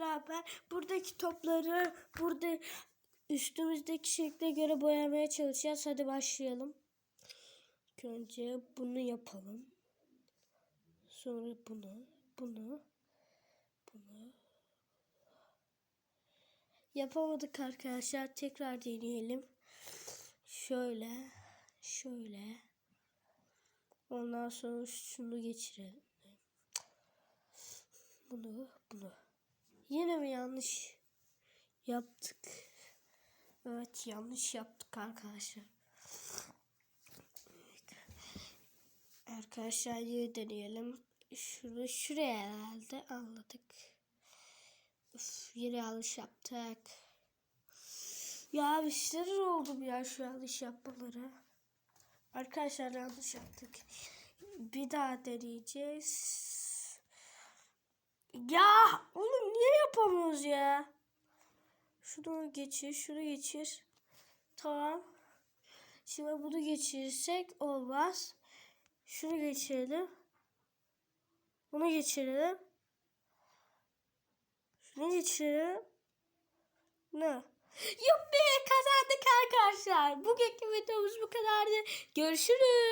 beraber buradaki topları burada üstümüzdeki şekle göre boyamaya çalışacağız. Hadi başlayalım. İlk önce bunu yapalım. Sonra bunu, bunu, bunu. Yapamadık arkadaşlar. Tekrar deneyelim. Şöyle, şöyle. Ondan sonra şunu geçirelim. Bunu, bunu. Yine mi yanlış yaptık? Evet yanlış yaptık arkadaşlar. Arkadaşlar yine deneyelim. Şunu şuraya herhalde anladık. Üf, yine yanlış yaptık. Ya bir şeyler oldum ya şu yanlış yapmaları. Arkadaşlar yanlış yaptık. Bir daha deneyeceğiz. Ya ya? Şunu geçir, şunu geçir. Tamam. Şimdi bunu geçirirsek olmaz. Şunu geçirelim. Bunu geçirelim. Şunu geçirelim. Ne? Yuppi kazandık arkadaşlar. Bugünkü videomuz bu kadardı. Görüşürüz.